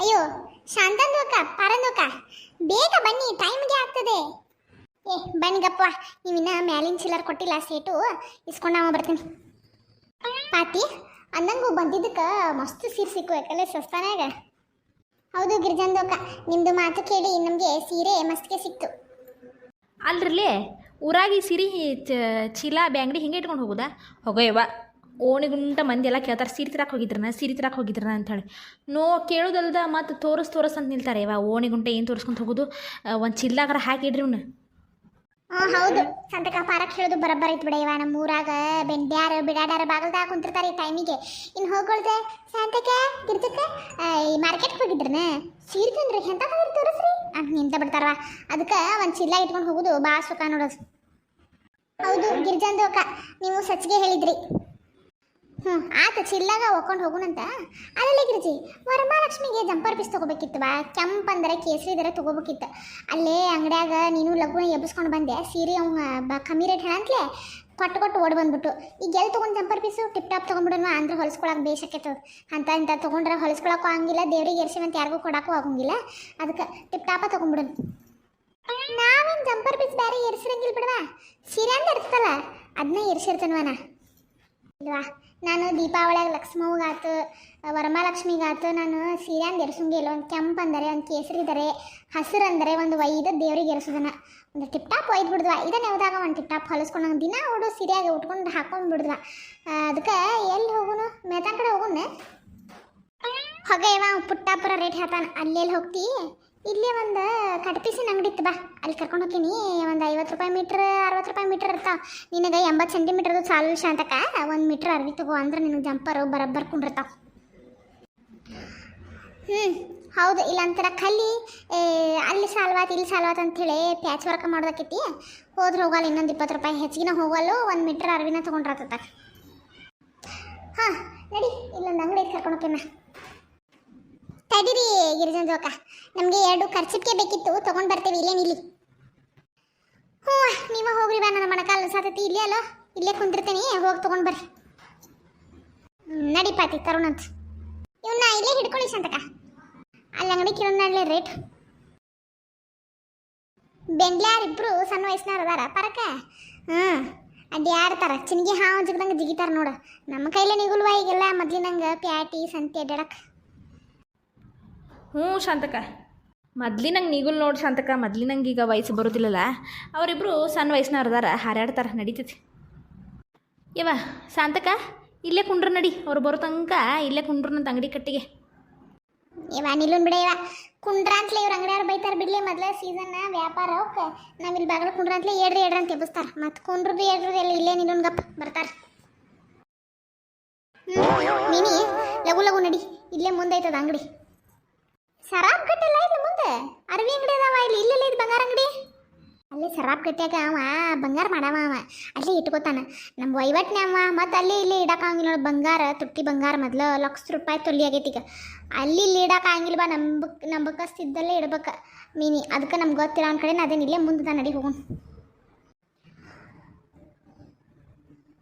ಅಯ್ಯೋ ಶಾಂತಂದು ಅಕ್ಕ ಪಾರಂದು ಅಕ್ಕ ಬೇಗ ಬನ್ನಿ ಟೈಮ್ಗೆ ಆಗ್ತದೆ. ಏ ಬನ್ನಿಗಪ್ಪ ನೀವಿನ್ನ ಮ್ಯಾಲಿನ ಚಿಲ್ಲರ್ ಕೊಟ್ಟಿಲ್ಲ, ಸೇಟು. ಇಸ್ಕೊಂಡು ನಾವು ಬರ್ತೀನಿ. ಪಾತಿ ಅಂದಂಗೂ ಬಂದಿದ್ದಕ್ಕೆ ಮಸ್ತ್ ಸೀರೆ ಸಿಕ್ಕು ಯಾಕಂದ್ರೆ ಸಸ್ತಾನಾಗ ಹೌದು ಗಿರಿಜಂದೋಕ ನಿಮ್ಮದು ಮಾತು ಕೇಳಿ ನಮಗೆ ಸೀರೆ ಮಸ್ತ್ಗೆ ಸಿಕ್ತು. ಅಲ್ರಲ್ಲಿ, ಊರಾಗಿ ಸಿರಿ ಚೀಲ, ಬ್ಯಾಂಗ್ಡಿ ಹಿಂಗೆ ಇಟ್ಕೊಂಡು ಹೋಗುದಾ? ಹೋಗೋಯವ್ವ ಓಣಿಗುಂಟ ಮಂದಿ ಎಲ್ಲ ಕೇಳ್ತಾರೆ, ಸೀರೆ ತರಕ್ಕೆ ಹೋಗಿದ್ರನ, ಸೀರೆ ತರಕ್ಕೆ ಹೋಗಿದ್ರನ ಅಂಥೇಳಿ ನೋ, ಕೇಳೋದಲ್ದ ಮತ್ತು ತೋರಿಸ್ ತೋರಿಸ್ ಅಂತ ನಿಲ್ತಾರೆ. ಇವ ಓಣಿಗುಂಟ ಏನು ತೋರಿಸ್ಕೊಂತ ಹೋಗೋದು? ಒಂದು ಚಿಲ್ಲಾಗರ ಹಾಕಿಡ್ರಿ ಇವ್ನ. ಹಾಂ, ಹೌದು. ಸಂತಕ ಪಾರಕ್ ಹೇಳೋದು ಬರಬ್ಬರ ಐತ್ ಬಿಡ ಇವ. ನಮ್ಮ ಊರಾಗ ಬೆಂಡ್ಯಾರ, ಬಿಡಾಡ್ಯಾರ ಬಾಗಲ್ದಾಗ ಕುಂತಿರ್ತಾರೆ ಈ ಟೈಮಿಗೆ ಇನ್ನು ಹೋಗೋಳ್ದೆ, ಸಂತಕ, ಗಿರ್ಜಕ್ಕ ಈ ಮಾರ್ಕೆಟ್ಗೆ ಹೋಗಿದ್ರನ? ಸೀರೆ ತಂದ್ರಿ, ಎಂತ ತಂದ್ರೆ ತೋರಿಸ್ರಿ? ಅಂತ ನಿಂತ ಬಿಡ್ತಾರವ. ಅದಕ್ಕೆ ಒಂದು ಚಿಲ್ಲ ಇಟ್ಕೊಂಡು ಹೋಗೋದು ಭಾಳ ಸುಖ ನೋಡೋದು ಹೌದು ಗಿರ್ಜಂದೋಕ ನೀವು ಸಚ್ಚಿಗೆ ಹೇಳಿದ್ರಿ. ಹ್ಞೂ ಆತ ಚಿಲ್ಲಾಗ ಒಕ್ಕೊಂಡು ಹೋಗುಣಂತ ಅಲ್ಲೇ ಗಿರಿಜಿ, ವರಮಹಾಲಕ್ಷ್ಮಿಗೆ ಜಂಪರ್ ಪೀಸ್ ತೊಗೋಬೇಕಿತ್ತು ಬಾ ಅಂದ್ರೆ ಕೇಸರಿ ದರ ತೊಗೋಬೇಕಿತ್ತು. ಅಲ್ಲೇ ಅಂಗಡ್ಯಾಗ ನೀನು ಲಘು ಎಬ್ಬಿಸ್ಕೊಂಡು ಬಂದೆ, ಸೀರೆ ಅವ ಬ ಕಮ್ಮಿ ರೇಟ್ ಹೇಳಂತ್ಲೆ ಕೊಟ್ಟು ಕೊಟ್ಟು ಓಡಿ ಬಂದ್ಬಿಟ್ಟು. ಈಗ ಎಲ್ಲಿ ತೊಗೊಂಡು ಜಂಪರ್ ಪೀಸು? ಟಿಪ್ ಟಾಪ್ ತೊಗೊಂಡ್ಬಿಡೋಣ, ಅಂದ್ರೆ ಹೊಲಿಸ್ಕೊಳಕ್ಕೆ ಬೇಸಕ್ಕೈತು ಅಂತ ಇಂಥ ತೊಗೊಂಡ್ರೆ ಹೊಲಿಸ್ಕೊಳಕ್ಕೂ ಆಗಂಗಿಲ್ಲ, ದೇವ್ರಿಗೆ ಎರ್ಸಿವಂತ ಯಾರಿಗೂ ಕೊಡಕ್ಕೂ ಆಗಂಗಿಲ್ಲ. ಅದಕ್ಕೆ ಟಿಪ್ ಟಾಪ ತೊಗೊಂಡ್ಬಿಡೋಣ. ನಾವೇನು ಜಂಪರ್ ಪೀಸ್ ಬೇರೆ ಎರ್ಸಿರಂಗಿಲ್ಲ ಬಿಡವಾ? ಸೀರೆ ಅಂದ್ರೆ ಇರ್ತಲ್ಲ ಅದನ್ನ ಏರ್ಸಿರ್ತಾನವನ ಇಲ್ವಾ? ನಾನು ದೀಪಾವಳಿಯಾಗ ಲಕ್ಷ್ಮವ್ಗಾತು ವರಮಹಾಲಕ್ಷ್ಮಿಗಾತು ನಾನು ಸೀರೆ ಅಂದ್ ಎರ್ಸಂಗೆ ಇಲ್ಲ ಒಂದು ಕೆಂಪು ಅಂದರೆ, ಒಂದು ಕೇಸರಿ ಇದ್ದಾರೆ ಹಸಿರು ಅಂದರೆ ಒಂದು ಒಯ್ದು ದೇವ್ರಿಗೆ ಎರ್ಸೋದನ್ನ ಒಂದು ಟಿಪ್ ಟಾಪ್ ಒಯ್ದು ಬಿಡ್ದ್ವ. ಇದನ್ನ ಯಾವ್ದಾಗ ಒಂದು ಟಿಪ್ ಟಾಪ್ ಹೊಲಿಸ್ಕೊಂಡು ದಿನ ಹುಡು ಸೀರೆಯಾಗ ಉಟ್ಕೊಂಡು ಹಾಕೊಂಡು ಬಿಡ್ದ್ವ. ಅದಕ್ಕೆ ಎಲ್ಲಿ ಹೋಗುನು? ಮೇತಾನ್ ಕಡೆ ಹೋಗುಣ ಹೊಗೆ ಇವ ಪುಟ್ಟಾಪುರ ರೇಟ್ ಹೇಳ್ತಾನ. ಅಲ್ಲೆಲ್ಲಿ ಹೋಗ್ತಿ? ಇಲ್ಲೇ ಒಂದು ಕಟ್ಪೀಸಿನ ಅಂಗಡಿ ಇತ್ತು ಬಾ. ಅಲ್ಲಿ ಕರ್ಕೊಂಡು ಹೋಗ್ತೀನಿ. ಒಂದು ಐವತ್ತು ರೂಪಾಯಿ ಮೀಟ್ರ್ ಅರವತ್ತು ರೂಪಾಯಿ ಮೀಟ್ರ್ ಇರ್ತಾವ. ನಿನಗೆ ಎಂಬತ್ತು ಸೆಂಟಿಮೀಟ್ರದು ಸಾಲು ಶಾಂತಕ ಒಂದು ಮೀಟ್ರ್ ಅರ್ವಿ ತಗೋ ಅಂದ್ರೆ ನಿನಗೆ ಜಂಪರು ಬರಬ್ಬರ್ ಹ್ಞೂ ಹೌದು. ಇಲ್ಲಂತರ ಕಲ್ಲಿ ಏ, ಅಲ್ಲಿ ಸಾಲ್ವಾತ್ ಇಲ್ಲಿ ಸಾಲ್ವಾತ್ ಅಂಥೇಳಿ ಪ್ಯಾಚ್ ವರ್ಕ್ ಮಾಡೋದಕ್ಕೈತಿ. ಹೋದ್ರೆ ಹೋಗಲ್ಲ ಇನ್ನೊಂದು ಇಪ್ಪತ್ತು ರೂಪಾಯಿ ಹೆಚ್ಚಿಗೆ ಹೋಗಲ್ಲು ಒಂದು ಮೀಟ್ರ್ ಅರ್ವಿನ ತೊಗೊಂಡ್ರತ್ತ. ಹಾಂ ನಡಿ ಇಲ್ಲೊಂದು ಅಂಗಡಿ ಕರ್ಕೊಂಡು ಹೋಗ್ತೀನಿ ತಡೀರಿ ಗಿರಿಜನ್ ಜೋಕ. ನಮಗೆ ಎರಡು ಖರ್ಚಿಗೆ ಬೇಕಿತ್ತು, ತಗೊಂಡು ಬರ್ತೀವಿ, ಇಲ್ಲೇ ನಿಲ್ಲಿ. ಹ್ಞೂ ನೀವ ಹೋಗ್ರಿ ಬಾ ನನ್ನ ಮಣಕಾಲ. ಸಾತತಿ ಇಲ್ಲೇ ಅಲ್ಲೋ? ಇಲ್ಲೇ ಕುಂತಿರ್ತೀನಿ ಹೋಗಿ ತಗೊಂಡು ಬರ್ರಿ. ನಡಿಪಾತಿ ನಡಿ ಪಾತಿ ತರುಣಂತ ಇವನ್ನ ಇಲ್ಲೇ ಹಿಡ್ಕೊಳ್ಳಿ ಸಂತಕ ಅಲ್ಲಿ ಅಂಗಡಿ ಕಿರಣ್ಣ ರೇಟ್ ಬೆಂಗ್ಲಾರ್ ಇಬ್ರು ಸಣ್ಣ ವಯಸ್ಸಿನವ್ರು ಅದಾರ, ಪರಕ? ಹ್ಞೂ ಅದು ಯಾರ್ತಾರ? ಚಿನ್ಗಿ ಹಾವು ಜಿಗ್ದಂಗೆ ಜಿಗಿತಾರ ನೋಡು. ನಮ್ಮ ಕೈಲೇ ನಿಗುಲ್ವಾ ಈಗೆಲ್ಲ, ಮೊದ್ಲಿನಂಗೆ ಪ್ಯಾಟಿ, ಸಂತೆ ಅಡ್ಡಾಡಕ್ಕೆ ಹ್ಞೂ ಶಾಂತಕ ಮೊದ್ಲಿನಂಗೆ ನೀಗುಲ್ ನೋಡಿ ಶಾಂತಕ ಮೊದ್ಲಿನಂಗೆ ಈಗ ವಯಸ್ಸು ಬರೋದಿಲ್ಲಲ್ಲ ಅವರಿಬ್ಬರು ಸಣ್ಣ ವಯಸ್ಸಿನವ್ರು ಅದಾರ ಹಾರಾಡ್ತಾರೆ ನಡೀತೈತಿ. ಯವ್ವ ಶಾಂತಕ ಇಲ್ಲೇ ಕುಂಡ್ರ ನಡಿ. ಅವ್ರು ಬರೋ ತನಕ ಇಲ್ಲೇ ಕುಂಡ್ರನಂತ ಅಂಗಡಿ ಕಟ್ಟಿಗೆ. ಇವ ನಿಲ್ಲುನ್ ಬಿಡ ಇವ ಕುಂಡ್ರ ಅಂತಲೇ ಇವ್ರ ಅಂಗಡಿಯಾರು ಬೈತಾರ ಬಿಡ್ಲಿ ಮೊದಲ ಸೀಸನ್ ವ್ಯಾಪಾರ ಅವಕ್ಕೆ ನಾವಿಲ್ಲಿ ಬಾಗಲ ಕುಂಡ್ರ ಅಂತಲೇ ಏಡ್ರಿ ಏಡ್ರಿ ಅಂತ ಎಬ್ಬಿಸ್ತಾರೆ. ಮತ್ತು ಕುಂಡ್ರದ್ದು ಏಡ್ರಿ ಎಲ್ಲ ಇಲ್ಲೇ ನಿಲ್ಲುನ್ ಗಪ್ಪ ಬರ್ತಾರೆ. ನೀನಿ, ಲಗು ಲಗು ನಡಿ. ಇಲ್ಲೇ ಮುಂದೆ ಐತದ ಅಂಗಡಿ. ಸರಾಬ್ ಕಟ್ಟಲ್ಲ ಇಲ್ಲಿ ಮುಂದೆ. ಅರವಿ ಅಂಗಡಿ ಅದಾವ, ಇಲ್ಲಿ, ಇಲ್ಲೆಲ್ಲ ಇದು ಬಂಗಾರ ಅಂಗಡಿ? ಅಲ್ಲಿ ಶರಾಬ್ ಕಟ್ಟ್ಯಾಗ ಅವ, ಬಂಗಾರ ಮಾಡವ ಅವ. ಅಲ್ಲಿ ಇಟ್ಕೋತಾನ. ನಮ್ಮ ವಹಿವಾಟ್ನೆ ಅವ, ಮತ್ತು ಅಲ್ಲಿ ಇಲ್ಲಿ ಇಡಕ್ಕಾಗಿಲ್ಲ ನೋಡಿ, ಬಂಗಾರ, ತುಟ್ಟಿ ಬಂಗಾರ ಮೊದ್ಲು ಲಕ್ಷ ರೂಪಾಯಿ ತೊಲಿ ಆಗೈತಿ ಈಗ. ಅಲ್ಲಿ ಇಲ್ಲಿ ಇಡಕ್ಕಾಗಿಲ್ಲ ಬಾ, ನಂಬಕ್ ನಂಬಕಸ್ತಿದ್ದಲ್ಲೇ ಇಡ್ಬೇಕು ಮೀನಿ. ಅದಕ್ಕೆ ನಮ್ಗೆ ಗೊತ್ತಿಲ್ಲ, ಅವ್ನ ಕಡೆ ಅದೇನು ಇಲ್ಲೇ ಮುಂದೆ ನಡಿ ಹೋಗೋಣ.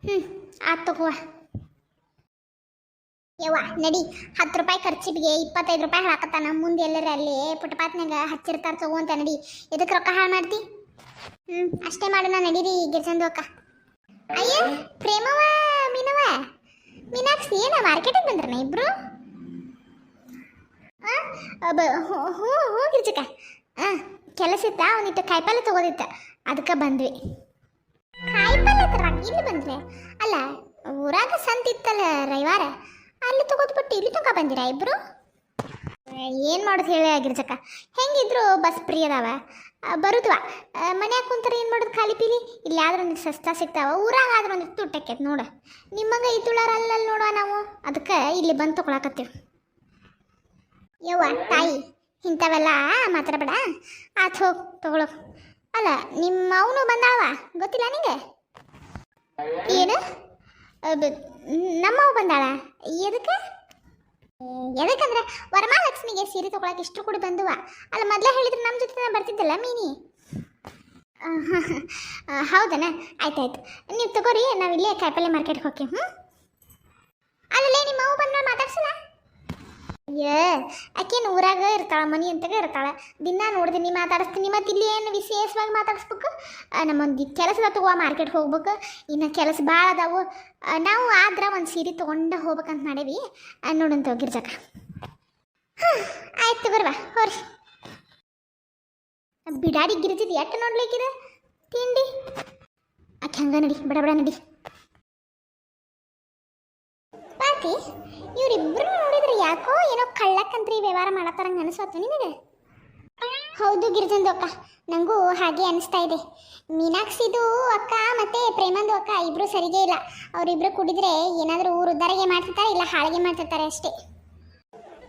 ಹ್ಞೂ ಆತ್ ತಗೋ. ಯವ್ವ, ನಡಿ. ಹತ್ತು ರೂಪಾಯಿ ಖರ್ಚಿಗೆ ಇಪ್ಪತ್ತೈದು ರೂಪಾಯಿ ಹಾಕತ್ತಾನ. ಮುಂದೆ ಎಲ್ಲರ ಅಲ್ಲಿ ಪುಟ್ಪಾತ್ನಾಗ ಹಚ್ಚಿರ್ತಾರ ತಗೋ ಅಂತ ನಡಿ. ಎದಕ್ಕೆ ರೊಕ್ಕ ಹಾಳು ಮಾಡ್ತಿ? ಹ್ಞೂ ಅಷ್ಟೇ ಮಾಡೋಣ, ನಡೀರಿ ಗಿರ್ಜಂದು ಅಕ್ಕ. ಅಯ್ಯ ಪ್ರೇಮವ ಮೀನವ ಮೀನಾಕ್ಷಿ, ಏನ ಮಾರ್ಕೆಟಿಗೆ ಬಂದ್ರನ ಇಬ್ರು? ಹ್ಞೂ ಹ್ಞೂ ಗಿರ್ಜಕ್ಕ. ಹಾಂ ಕೆಲಸ ಇತ್ತ? ಅವನಿಟ್ಟು ಕಾಯಿಪಲ್ಲೆ ತಗೋದಿತ್ತ. ಅದಕ್ಕೆ ಬಂದ್ವಿ. ಕಾಯಿಪಲ್ಲೆ ತರಾಕ ಇಲ್ಲಿ ಬಂದ್ರೆ? ಅಲ್ಲ, ಊರಾಗ ಸಂತಿತ್ತಲ್ಲ ರವಿವಾರ? ಅಲ್ಲಿ ತಗೋದ್ಬಿಟ್ಟು ಇಲ್ಲಿ ತಗೋ ಬಂದಿರಾ ಇಬ್ರು? ಏನು ಮಾಡೋದು ಹೇಳಿ ಆಗಿರ್ಜಕ್ಕ. ಹೆಂಗಿದ್ರು ಬಸ್ ಫ್ರೀ ಅದಾವ? ಬರುದ್ವಾ ಮನ್ಯಾಗ ಕುಂತಾರೆ ಏನು ಮಾಡೋದು ಖಾಲಿ ಪೀಲಿ? ಇಲ್ಲಿ ಆದ್ರೆ ಒಂದು ಸಸ್ತಾ ಸಿಗ್ತಾವ. ಊರಾಗ ಆದ್ರೆ ಒಂದು ತುಟ್ಟಕ್ಕೆ ನೋಡು. ನಿಮ್ಮಂಗ ಇದ್ದುಳಾರ ಅಲ್ಲಲ್ಲಿ ನೋಡುವ ನಾವು? ಅದಕ್ಕೆ ಇಲ್ಲಿ ಬಂದು ತೊಗೊಳಕತ್ತೀವಿ. ಯವ್ವ, ತಾಯಿ, ಇಂಥವೆಲ್ಲ ಮಾತಾಡಬೇಡ. ಆತ್ ಹೋಗಿ, ತಗೊಳೋ. ಅಲ್ಲ, ನಿಮ್ಮ ಅವನು ಬಂದಾಳವ? ಗೊತ್ತಿಲ್ಲ ನಿಂಗೆ? ಏನು? ನಮ್ಮವ್ ಬಂದಾಳ? ಎದಕ್ಕೆ? ಎದಕ್ಕಂದ್ರೆ ವರಮಹಾಲಕ್ಷ್ಮಿಗೆ ಸೀರೆ ತಗೊಳಕ್ಕೆ ಇಷ್ಟು ಕೂಡ ಬಂದುವ. ಅಲ್ಲ, ಮೊದಲೇ ಹೇಳಿದ್ರೆ ನಮ್ಮ ಜೊತೆ ಬರ್ತಿದ್ದಲ್ಲ ಮೀನಿ? ಹೌದನ? ಆಯ್ತಾಯ್ತು. ನೀವು ತಗೋರಿ, ನಾವು ಇಲ್ಲೇ ಕಾಯಿಪಲ್ಲೆ ಮಾರ್ಕೆಟ್ಗೆ ಹೋಗಿ ಹ್ಞೂ ಅಲ್ಲಲ್ಲೇ ನಿಮ್ಮ ಅವು ಬಂದ ಮಾತಾಡ್ಸಲ್ಲ? ಏ ಆಕೇನು ಊರಾಗ ಇರ್ತಾಳೆ, ಮನಿ ಅಂತಾಗ ಇರ್ತಾಳೆ. ದಿನ ನೋಡ್ತೀನಿ ಮಾತಾಡಿಸ್ತೀನಿ ಮತ್ತೆ ಇಲ್ಲಿ ಏನು ವಿಶೇಷವಾಗಿ ಮಾತಾಡಿಸ್ಬೇಕು? ನಮ್ಮೊಂದು ಕೆಲಸದ ತಗೋ ಮಾರ್ಕೆಟ್ ಹೋಗ್ಬೇಕು. ಇನ್ನು ಕೆಲಸ ಭಾಳ ಅದಾವು. ನಾವು ಆದ್ರೆ ಒಂದು ಸೀರೆ ತೊಗೊಂಡು ಹೋಗ್ಬೇಕಂತ ಮಾಡೀವಿ. ನೋಡಂತ ಗಿರ್ಜಕ್ಕ. ಹಾಂ, ಆಯ್ತು ಬರ್ವಾ, ಹೋರಿ. ಬಿಡಾಡಿ ಗಿರ್ಜಿದ್ ಯಾಕೆ ನೋಡ್ಲಿಕ್ಕಿದೆ? ತಿಂಡಿ? ಆಕೆ ಹಂಗೆ ನಡಿ, ಬಡ ಬಡ ನಡಿ. ವ್ಯವಹಾರ ಮಾಡತ್ತಾರಂಗೆ ಅನಿಸ್ತು ನಿನಗೆ? ಹೌದು ಗಿರಿಜಂದು ಅಕ್ಕ ನನಗೂ ಹಾಗೆ ಅನಿಸ್ತಾ ಇದೆ. ಮೀನಾಕ್ಷಿದು ಅಕ್ಕ ಮತ್ತೆ ಪ್ರೇಮಂದು ಅಕ್ಕ ಇಬ್ರು ಸರಿಗೆ ಇಲ್ಲ. ಅವರಿಬ್ರು ಕುಡಿದ್ರೆ ಏನಾದರೂ ಊರು ಉದ್ದಾರಿಗೆ ಮಾಡ್ತಿರ್ತಾರೆ ಇಲ್ಲ ಹಾಳಿಗೆ ಮಾಡ್ತಿರ್ತಾರೆ ಅಷ್ಟೇ.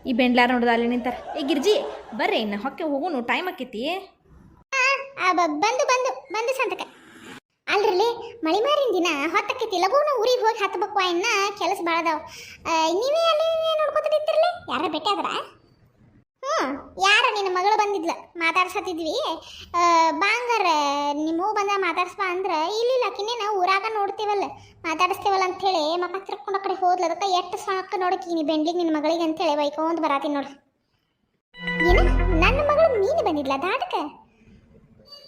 ಈ ಬೆಂಡ್ಲಾರ ನೋಡ್ದ ಅಲ್ಲಿ ನಿಂತಾರ. ಏ ಗಿರ್ಜಿ ಬರ್ರಿ ಇನ್ನು ಹೊಕ್ಕೆ ಹೋಗೋನು ಟೈಮ್ ಆಕೈತಿ. ಆ, ಬ- ಬಂದು ಬಂದು ಬಂದು ಸಂತಕ. ಅಲ್ರಲ್ಲಿ ಮಳಿ ಮಾರಿನ ದಿನ ಹೊತ್ತಕ್ಕೈತಿ ಲಘುನ ಊರಿಗೆ ಹೋಗಿ ಹತ್ತಬೇಕು ಇನ್ನ ಕೆಲಸ ಭಾಳ ಅದಾವ. ನೀವೇ ಅಲ್ಲಿ ನೋಡ್ಕೊತ ನಿಂತಿರ್ಲಿ ಯಾರ ಭೇಟಿ ಆದ್ರ? ಹ್ಞೂ ಯಾರು ನಿನ್ನ ಮಗಳು ಬಂದಿದ್ಲ, ಮಾತಾಡ್ಸತ್ತಿದ್ವಿ. ಬಾಂಗಾರ ನಿಮ್ಮ ಬಂದ ಮಾತಾಡ್ಸ್ಬಾ ಅಂದ್ರೆ, ಇಲ್ಲಿಲ್ಲ ಕಿನ್ನೇನ ಊರಾಗ ನೋಡ್ತೀವಲ್ಲ, ಮಾತಾಡಿಸ್ತೀವಲ್ಲ ಅಂಥೇಳಿ ಮಕ್ಕ ತಿರ್ಕೊಂಡು ಆ ಕಡೆ ಹೋದ್ಲ, ಅದಕ್ಕೆ ಎಷ್ಟು ಸಾಕು ನೋಡಕ್ಕೆ ನೀ ಬೆಂಡ್ಲಿಗೆ ನಿನ್ನ ಮಗಳಿಗೆ ಅಂತೇಳಿ ಬೈಕೊಂಡ್ ಬರಾತೀನಿ ನೋಡ್ರಿ ಏನು? ನನ್ನ ಮಗಳು ಮೀನು ಬಂದಿದ್ಲ ದಾಟಕ್ಕೆ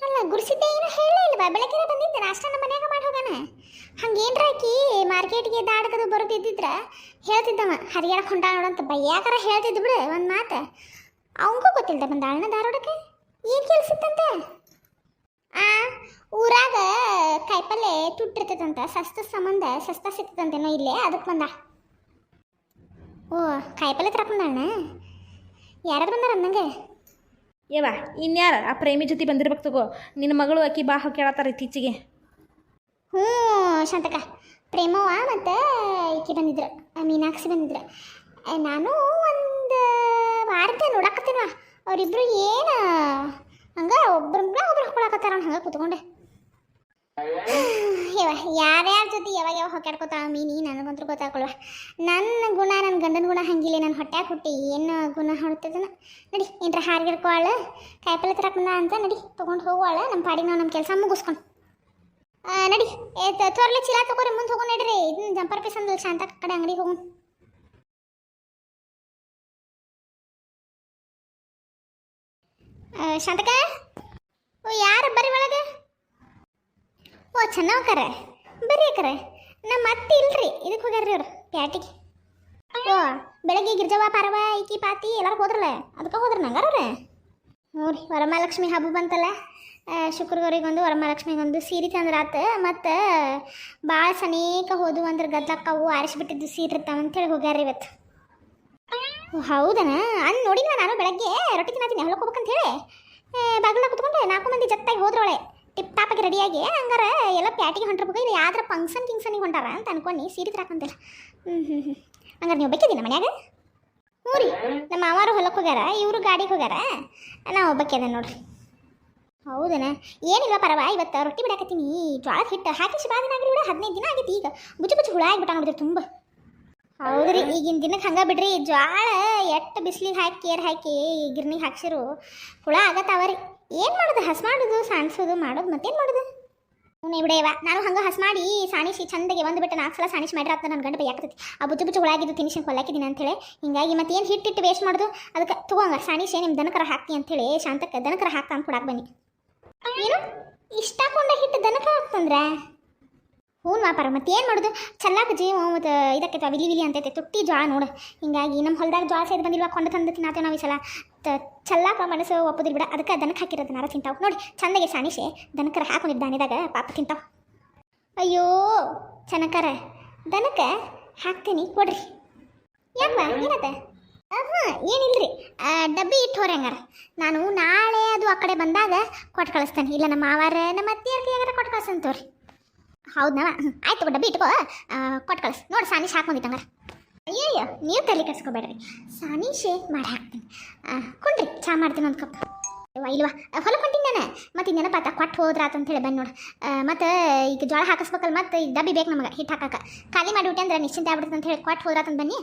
ಅಲ್ಲ, ಗುಡಿಸಿದ್ದೆ ಏನೋ ಹೇಳೇ ಇಲ್ವಾ? ಬೆಳಗ್ಗೆ ಬಂದಿದ್ದೆ, ನಾಷ್ಟ ನಮ್ಮ ಮನ್ಯಾಗ ಮಾಡಿ ಹೋಗಾನ ಹಂಗೇನ್ರ ಆಕಿ ಮಾರ್ಕೆಟ್ಗೆ ದಾಡ್ಕದು ಬರೋದಿದ್ದಿದ್ರ, ಹೇಳ್ತಿದ್ದವ, ಹರಿಯಾರ ಹೊಂಟ ನೋಡಂತ ಬಯ್ಯಾಕರ ಹೇಳ್ತಿದ್ದು ಬಿಡು ಒಂದು ಮಾತು. ಅವಂಗೂ ಬಂದ ಅಣ್ಣ ಧಾರವಾಡಕ್ಕೆ ಏನು ಕೆಲ್ಸಿತ್ತಂತೆ? ಆ ಊರಾಗ ಕಾಯಿಪಲ್ಲೆ ತುಟ್ಟಿರ್ತದಂತ ಸಸ್ತ ಸಂಬಂಧ ಸಸ್ತ ಸಿಗ್ತದಂತೇನೋ ಇಲ್ಲೇ ಅದಕ್ಕೆ ಬಂದ. ಓ ಕಾಯಿಪಲ್ಲೆ ತರಕ್ ಅಣ್ಣ? ಯಾರಾದ್ರು ಬಂದಾರ ಅನ್ನಂಗೆ ಏವಾ ಇನ್ಯಾರ? ಆ ಪ್ರೇಮಿ ಜೊತೆ ಬಂದಿರ್ಬೇಕು ತಗೋ. ನಿನ್ನ ಮಗಳು ಅಕ್ಕಿ ಬಾ ಕೇಳತ್ತಾರ ಇತ್ತೀಚೆಗೆ. ಹ್ಞೂ ಶಾಂತಕ ಪ್ರೇಮವ್ವ ಮತ್ತು ಈಕೆ ಬಂದಿದ್ರು ಮೀನಾಕ್ಷಿ ಬಂದಿದ್ರು. ನಾನು ಒಂದು ವಾರದ ನೋಡಕತ್ತೀನ ಅವರಿಬ್ರು ಏನು ಹಂಗೆ ಒಬ್ರನ್ನ ಒಬ್ರು ಹಾಕೊಳಕತ್ತಾರ ಹಂಗೆ ಕೂತ್ಕೊಂಡೆ. ಯವ ಯಾರ್ಯಾರ ಜೊತೆ ಯಾವಾಗ ಯಾವಾಗ ಹೊಕ್ಕಾಡ್ಕೋತಾವ ಮೀನಿ ನನಗಂತೂ ಗೊತ್ತಾಗಲ್ವ ನನ್ನ ಗುಣ ನನ್ನ ಗಂಡನ ಗುಣ ಹಂಗಿಲ್ಲ ನನ್ನ ಹೊಟ್ಟೆ ಹುಟ್ಟಿ ಏನು ಗುಣ ಹೊಡ್ತದನ ನಡಿ, ಏನ್ರ ಹಾರ್ಗಿಡ್ಕೋಳ, ಕಾಯಿಪಲ್ಲೆ ತರಕ್ ಬಂದ ಅಂತ ನಡಿ, ತೊಗೊಂಡು ಹೋಗೋಳ ನಮ್ಮ ಪಾಡಿಗೆ ನಮ್ಮ ಕೆಲಸ ಮುಗಿಸ್ಕೊಂಡು. ನಡಿ, ಏ ತೋರ್ಲಿ ಚೀಲ ತಗೋರಿ, ಮುಂದೆ ಹೋಗೋಣ ನಡ್ರಿ. ಇದನ್ನ ಜಂಪರ್ ಪೀಸ್ ಅಂದಲ್ಲ ಶಾಂತ ಕಡೆ ಅಂಗಡಿ ಹೋಗೋಣ. ಶಾಂತಕ ಓ, ಯಾರು ಬರ್ರಿ ಒಳಗೆ? ಓ, ಚೆನ್ನವಕರ. ಬರ್ರಿ ಕರೆ ನಮ್ಮ ಅತ್ತೆ ಇಲ್ರಿ. ಇದಕ್ಕೆ ಹೋಗ್ಯಾರ್ರಿ ಅವ್ರು ಪ್ಯಾಟಿಗೆ. ಓ, ಬೆಳಗ್ಗೆ ಗಿರ್ಜವ್ವ ಪಾರವ, ಈಕಿ, ಪಾತಿ ಎಲ್ಲರೂ ಹೋದ್ರಲ್ಲ? ಅದಕ್ಕೆ ಹೋದ್ರ ನಂಗಾರವ್ರೆ ಹ್ಞೂ ರೀ ವರಮಹಾಲಕ್ಷ್ಮಿ ಹಬ್ಬ ಬಂತಲ್ಲ. ಶುಕ್ರಗೌರಿಗೊಂದು ವರಮಹಾಲಕ್ಷ್ಮಿಗೊಂದು ಸೀರೆ ತಂದ್ರಾತ. ಮತ್ತು ಭಾಳ ಸನೇಕ ಹೋದು ಅಂದ್ರೆ ಗದ್ದಕ್ಕವು ಆರಿಸ್ಬಿಟ್ಟಿದ್ದು ಸೀರೆ ಇರ್ತಾವ ಅಂತೇಳಿ ಹೋಗ್ಯಾರ ಇವತ್ತು. ಹೌದನ? ಅನ್ ನೋಡಿನ ನಾನು ಬೆಳಗ್ಗೆ ರೊಟ್ಟಿ ತಿನ್ನತೀನಿ ಹೊಲಕ್ಕೆ ಹೋಗ್ಬೇಕಂತ ಹೇಳಿ? ಕುತ್ಕೊಂಡೆ ನಾಲ್ಕು ಮಂದಿ ಜತ್ತಾಗಿ ಹೋದ್ರೊಳೆ. ಟಿಪ್ ಟಾಪಾಗಿ ರೆಡಿಯಾಗಿ ಹಂಗಾರ ಎಲ್ಲ ಪ್ಯಾಟಿಗೆ ಹೊಂಟಿರ್ಬೇಕು ಇಲ್ಲ ಯಾವ್ದಾರ ಫಂಕ್ಷನ್ ಕಿಂಗ್ಸನಿಗೆ ಹೊಂಟಾರ ಅಂತ ಅನ್ಕೊಂಡು ಸೀರೆ ತರಾಕಂತಿಲ್ಲ ಹ್ಞೂ ಹ್ಞೂ ಹ್ಞೂ ಹಂಗಾರೆ ನೀವು ಬೇಕಿದ್ದೀನ ಮನ್ಯಾಗ? ಹ್ಞೂ ನಮ್ಮ ಮಾವಾರು ಹೊಲಕ್ಕೆ ಹೋಗ್ಯಾರ, ಇವರು ಗಾಡಿಗೆ ಹೋಗ್ಯಾರ. ನಾವು ಒಬ್ಬಕ್ಕೆ ನೋಡ್ರಿ. ಹೌದನ? ಏನಿಲ್ಲ ಪರವ, ಇವತ್ತು ರೊಟ್ಟಿ ಬಿಡಾಕತ್ತೀನಿ. ಜ್ವಾಳ ಹಿಟ್ಟು ಹಾಕಿ ಬಾದಿನ ಆಗಿರಿ ಬಿಡ, ಹದಿನೈದು ದಿನ ಆಗೈತಿ ಈಗ. ಬುಚ್ಚು ಬುಚ್ಚು ಹುಳ ಆಗಿಬಿಟ್ಟ ನೋಡಿದ್ರೆ ತುಂಬ. ಹೌದ್ರಿ ಈಗಿನ ದಿನಕ್ಕೆ ಹಂಗೆ ಬಿಡ್ರಿ ಜ್ವಾಳ ಎಟ್ಟು ಬಿಸಿಲಿಗೆ ಹಾಕಿ, ಏರ್ ಹಾಕಿ, ಗಿರ್ನಿಗೆ ಹಾಕ್ಸಿರು. ಹುಳ ಆಗತ್ತಾವ ರೀ. ಏನು ಮಾಡೋದು? ಹಸ್ ಮಾಡೋದು, ಸಾಣಿಸೋದು, ಮಾಡೋದು ಮತ್ತೇನು ಮಾಡೋದು? ಹ್ಞೂ ಬಿಡೇವ ನಾನು ಹಂಗೆ ಹಸ್ ಮಾಡಿ ಸಾಣಿಸಿ ಚಂದಗೆ ಒಂದು ಬಿಟ್ಟು ನಾಲ್ಕು ಸಲ ಸಾಣಿಸಿ ಮಾಡಿರ ನನ್ನ ಗಂಡ ಬೈಯಾಕತಿ ಆ ಬುಜ್ಜು ಬುಚ್ಚು ಹುಳಾಗಿದ್ದು ತಿನಿಸಿ ಕೊಲ್ಲಾಕಿದ್ದೀನಿ ಅಂತೇಳಿ ಹಿಂಗಾಗಿ ಮತ್ತೆ ಏನು ಹಿಟ್ಟಿಟ್ಟು ವೇಸ್ಟ್ ಮಾಡೋದು? ಅದಕ್ಕೆ ತಗೋಂಗ ಸಾಣಿಸಿ ನಿಮ್ಮ ದನಕರ ಹಾಕ್ತಿ ಅಂತೇಳಿ ಶಾಂತಕ್ಕೆ ದನಕರ ಹಾಕ್ತಾ ಅಂತ ಕೊಡಾಕ್ ಬನ್ನಿ ಏನು? ಇಷ್ಟ ಹಿಟ್ಟು ದನಕರ ಹಾಕ್ತಂದ್ರೆ? ಹ್ಞೂ ಮಾಪಾರ ಮತ್ತೆ ಏನು ಮಾಡೋದು? ಚಲ್ಲಾಕ ಜೀವ ಮತ್ತು ಇದಕ್ಕೆ ವಿಲಿ ವಿಲಿ ಅಂತೈತೆ ತುಟ್ಟಿ ಜ್ವಾಳ ನೋಡು. ಹಿಂಗಾಗಿ ನಮ್ಮ ಹೊಲ್ದಾಗ ಜ್ವಾಳ ಸೇರಿ ಬಂದಿಲ್ವಾ, ಕೊಂಡು ತಂದು ತಿನ್ನಾತೇವೆ ನಾವು ಈ ಸಲ. ತ ಚಲ್ಲಾಕ ಮನಸ್ಸು ಒಪ್ಪದಿಲ್ಲ ಬಿಡ, ಅದಕ್ಕೆ ದನಕ್ಕೆ ಹಾಕಿರೋದು ನಾರ ತಿಂತಾವೆ. ನೋಡಿ, ಚಂದಗೆ ಸಾಣಿಸೆ ದನಕರ ಹಾಕೊಂಡಿದ್ದ ದಾನಿದಾಗ ಪಾಪ ತಿಂತಾವ. ಅಯ್ಯೋ, ಚನಕರ, ದನಕ್ಕೆ ಹಾಕ್ತೀನಿ, ಕೊಡ್ರಿ. ಯಾಕ ಏನತ್ತೆ? ಹಾಂ ಏನಿಲ್ಲರಿ ಡಬ್ಬಿ ಇಟ್ಟು ಹೋರಿ ಹಂಗಾರ ನಾನು ನಾಳೆ ಅದು ಆ ಕಡೆ ಬಂದಾಗ ಕೊಟ್ಟು ಕಳಿಸ್ತೇನೆ. ಇಲ್ಲ, ನಮ್ಮ ಮಾವಾರ, ನಮ್ಮ ಅತ್ತಿಯರ್ ಯಾರ ಕೊಟ್ಟು ಕಳ್ಸಂತ ತೋರಿ ಹೌದಾ ಆಯ್ತು ಡಬ್ಬಿ ಇಟ್ಕೋ. ಕೊಟ್ಟು ಕಳಿಸ್. ನೋಡಿ ಸಾನಿಶ್ ಹಾಕೊಂಡಿತ್ತು ಅಯ್ಯಯ್ಯ, ನೀವು ತಲೆ ಕಟ್ಸ್ಕೊಬೇಡ್ರಿ ಸಾನಿಶೆ ಮಾಡಿ ಹಾಕ್ತೀನಿ. ಕುಣ್ರಿ ಚಾ ಮಾಡ್ತೀನಿ ಒಂದು ಕಪ್. ಇಲ್ವಾ? ಹೊಂಟಿನಿ ನಾನು ಮತ್ತೆ ಇನ್ನೇನಪ್ಪ ಆತ ಕೊಟ್ಟು ಹೋದ್ರಾತಂತೇಳಿ ಅಂತ ಹೇಳಿ ಬಂದು ನೋಡಿ. ಮತ್ತು ಈಗ ಜೋಳ ಹಾಕಿಸ್ಬೇಕಲ್ಲ ಮತ್ತು ಈಗ ಡಬ್ಬಿ ಬೇಕು ನಮಗೆ ಹಿಟ್ಟು ಹಾಕಕ್ಕೆ ಖಾಲಿ ಮಾಡಿಬಿಟ್ಟೆ ಅಂದ್ರೆ ನಿಶ್ಚಿಂತೆ ಆಗ್ಬಿಡುತ್ತೆ ಅಂತ ಹೇಳಿ ಕೊಟ್ಟು ಹೋದ್ರಾತಂತ ಬನ್ನಿ.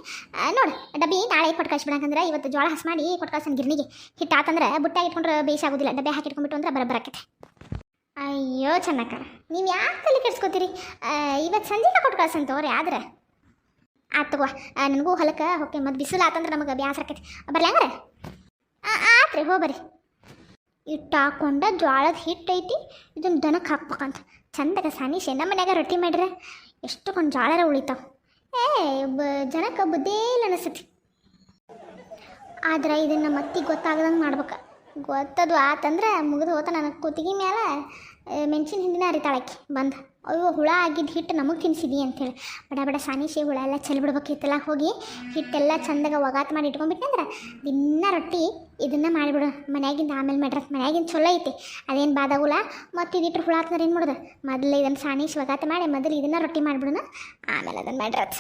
ನೋಡು, ಡಬ್ಬಿ ನಾಳೆ ಕೊಟ್ಟು ಕಳಿಸ್ಬಿಡಂಕಂದ್ರೆ ಇವತ್ತು ಜೋಳ ಹಸ್ ಮಾಡಿ ಕೊಟ್ಟು ಕಳ್ಸನ್ ಗಿರ್ನಿಗೆ. ಹಿಟ್ಟು ಆತಂದ್ರೆ ಬುಟ್ಟಾಗಿ ಇಟ್ಕೊಂಡ್ರೆ ಬೇಸಾಗೋದಿಲ್ಲ ಡಬ್ಬೆ ಹಾಕಿಟ್ಕೊಂಡ್ಬಿಟ್ಟು ಅಂದ್ರೆ ಬರ ಅಯ್ಯೋ ಚೆನ್ನಕ್ಕ ನೀವು ಯಾಕೆ ತಲೆ ಕೆಡ್ಸ್ಕೊತೀರಿ? ಇವತ್ತು ಸಂಜೆಗೆ ಕೊಟ್ಟು ಕಳ್ಸಂತವ್ರಿ ಆದ್ರೆ. ಆತ್ ತಗೋ ನನಗೂ ಹೊಲಕ್ಕೆ ಓಕೆ ಮತ್ತು ಬಿಸಿಲು ಆತಂದ್ರೆ ನಮಗೆ ಬ್ಯಾಸರ ಆಕೈತಿ. ಬರ್ಲಿ ಹಂಗಾರೆ. ಆತ್ರಿ, ಹೋ ಬರ್ರಿ. ಹಿಟ್ಟು ಹಾಕೊಂಡ ಜ್ವಾಳದ ಹಿಟ್ಟು ಐತಿ ಇದನ್ನು ದನಕ್ಕೆ ಹಾಕ್ಬೇಕಂತ. ಚಂದಾಗ ಸಾನಿಶೆ ನಮ್ಮ ಮನ್ಯಾಗ ರೊಟ್ಟಿ ಮಾಡ್ರೆ ಕೊಂಡು ಜ್ವಾಳರ ಉಳಿತಾವ. ಏ, ಬ, ಜನಕ್ಕೆ ಬುದ್ಧೇ ಇಲ್ಲ ಅನಿಸ್ತೈತಿ. ಆದ್ರೆ ಇದನ್ನು ಮತ್ತೆ ಗೊತ್ತಾಗದಂಗೆ ಮಾಡ್ಬೇಕು. ಗೊತ್ತದು ಆತಂದ್ರೆ ಮುಗಿದು ಹೋತ ನನಗೆ ಕೂತಿಗೆ ಮೇಲೆ ಮೆಣಸಿನ ಹಿಂದಿನ ಅರಿತಾಳಕ್ಕೆ ಬಂದು. ಅಯ್ಯೋ, ಹುಳ ಆಗಿದ್ದು ಹಿಟ್ಟು ನಮಗೆ ತಿನ್ಸಿದಿ ಅಂತೇಳಿ ಬಡ ಬಡ ಸಾನಿಶಿ, ಹುಳ ಎಲ್ಲ ಚೆಲ್ಬಿಡ್ಬೇಕಿತ್ತಲ್ಲ ಹೋಗಿ, ಹಿಟ್ಟೆಲ್ಲ ಚಂದಾಗ ಒಗಾತ್ ಮಾಡಿ ಇಟ್ಕೊಂಡ್ಬಿಟ್ಟಂದ್ರೆ ದಿನ ರೊಟ್ಟಿ ಇದನ್ನ ಮಾಡಿಬಿಡು. ಮನ್ಯಾಗಿಂದ ಆಮೇಲೆ ಮಾಡ್ರ, ಮನ್ಯಾಗಿಂದ ಚಲೋ ಐತಿ. ಅದೇನು ಬಾದಾಗುಲ್ಲ ಮತ್ತು ಇದಿಟ್ರು ಹುಳ ಹಾಕ್ತಾರೆ ಏನು ಮಾಡೋದು? ಮೊದಲು ಇದನ್ನು ಸಾನಿಶಿ ಒಗಾತ ಮಾಡಿ, ಮೊದಲು ಇದನ್ನ ರೊಟ್ಟಿ ಮಾಡಿಬಿಡೋಣ ಆಮೇಲೆ ಅದನ್ನು ಮಾಡ್ರತ್.